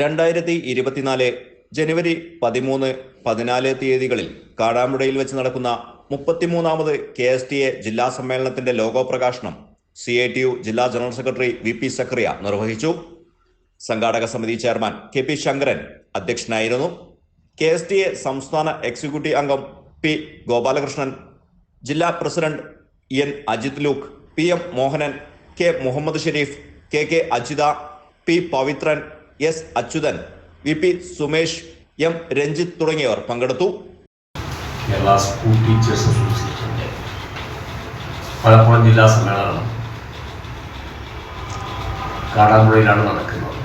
രണ്ടായിരത്തി ഇരുപത്തിനാല് ജനുവരി പതിമൂന്ന് പതിനാല് തീയതികളിൽ കാടാമ്പുഴയിൽ വെച്ച് നടക്കുന്ന മുപ്പത്തിമൂന്നാമത് കെ എസ് ടി എ ജില്ലാ സമ്മേളനത്തിന്റെ ലോഗോ പ്രകാശനം സി ഐ ടി യു ജില്ലാ general secretary V P Zakariya നിർവഹിച്ചു. സംഘാടക സമിതി ചെയർമാൻ കെ പി ശങ്കരൻ അധ്യക്ഷനായിരുന്നു. കെ എസ് ടി എ സംസ്ഥാന എക്സിക്യൂട്ടീവ് അംഗം പി ഗോപാലകൃഷ്ണൻ ജില്ലാ president N Ajith Luke P M Mohanan K Muhammad Sherif K K Ajitha P Pavithran S Achuthan V P Sumesh M Ranjith തുടങ്ങിയവർ പങ്കെടുത്തു. Kerala school teachers അസോസിയേഷന്റെ മലപ്പുറം ജില്ലാ സമ്മേളനം കാടാമ്പുഴയിലാണ് നടക്കുന്നത്.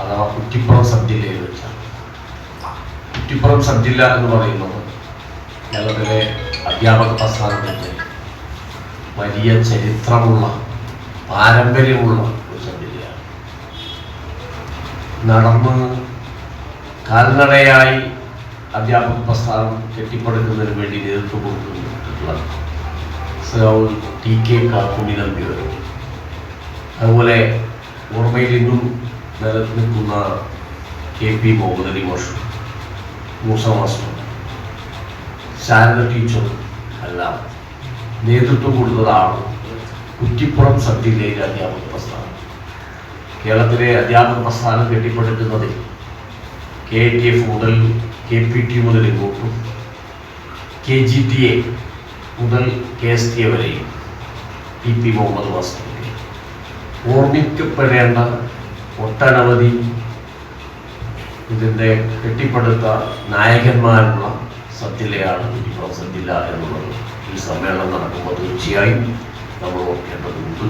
അഥവാ കുറ്റിപ്പുറം സബ് ജില്ലയിൽ വെച്ചാണ്. കുറ്റിപ്പുറം സബ് ജില്ല എന്ന് പറയുന്നത് കേരളത്തിലെ അധ്യാപക പ്രസ്ഥാനത്തിന്റെ വലിയ ചരിത്രമുള്ള പാരമ്പര്യമുള്ള നടന്ന് കാൽനടയായി അധ്യാപക പ്രസ്ഥാനം കെട്ടിപ്പടുക്കുന്നതിന് വേണ്ടി നേതൃത്വം കൊടുത്തിട്ടുള്ള ടി കെ കാക്കുണി അതുപോലെ ഓർമ്മയിൽ ഇന്നും നിലനിൽക്കുന്ന കെ പി മുഹമ്മദ് അലി മാഷു മൂസ മാസ്റ്റർ ശാരദ ടീച്ചർ എല്ലാം നേതൃത്വം കൊടുത്തതാണ് കുറ്റിപ്പുറം സബ് ജില്ലയിലെ അധ്യാപക പ്രസ്ഥാനം. കേരളത്തിലെ അധ്യാപക പ്രസ്ഥാനം കെട്ടിപ്പടുക്കുന്നത് കെ ടി എഫ് മുതൽ കെ പി ടി മുതൽ ഇങ്ങോട്ടും കെ ജി ടി എ മുതൽ കെ എസ് ടി എ വരെയും ടി പി മുഹമ്മദ് വാസ്തുവിനെ ഓർമ്മിക്കപ്പെടേണ്ട ഒട്ടനവധി ഇതിന്റെ കെട്ടിപ്പടുത്ത നായകന്മാരുള്ള സത്യലയാണ് കുറ്റിപ്പുറം സത്യല എന്നുള്ളത്. ഈ സമ്മേളനം നടക്കുമ്പോൾ തീർച്ചയായും നമ്മൾ ഓർക്കേണ്ടതുണ്ട്.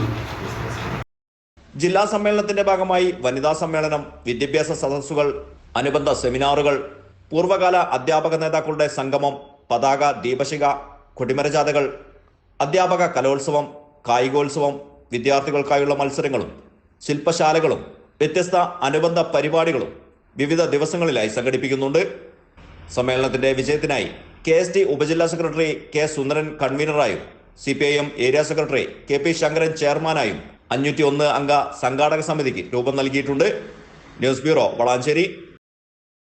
ജില്ലാ സമ്മേളനത്തിന്റെ ഭാഗമായി വനിതാ സമ്മേളനം വിദ്യാഭ്യാസ സദസ്സുകൾ അനുബന്ധ സെമിനാറുകൾ പൂർവകാല അധ്യാപക നേതാക്കളുടെ സംഗമം പതാക ദീപശിഖ കൊടിമരജാഥകൾ അധ്യാപക കലോത്സവം കായികോത്സവം വിദ്യാർത്ഥികൾക്കായുള്ള മത്സരങ്ങളും ശില്പശാലകളും വ്യത്യസ്ത അനുബന്ധ പരിപാടികളും വിവിധ ദിവസങ്ങളിലായി സംഘടിപ്പിക്കുന്നുണ്ട്. സമ്മേളനത്തിന്റെ വിജയത്തിനായി കെ എസ് ടി ഉപജില്ലാ secretary K Sundaran കൺവീനറായും C P I M area secretary K P Sankaran ചെയർമാനായും അഞ്ഞൂറ്റി ഒന്ന് അംഗ സംഘാടക സമിതിക്ക് രൂപം നൽകിയിട്ടുണ്ട്. News bureau Valanchery.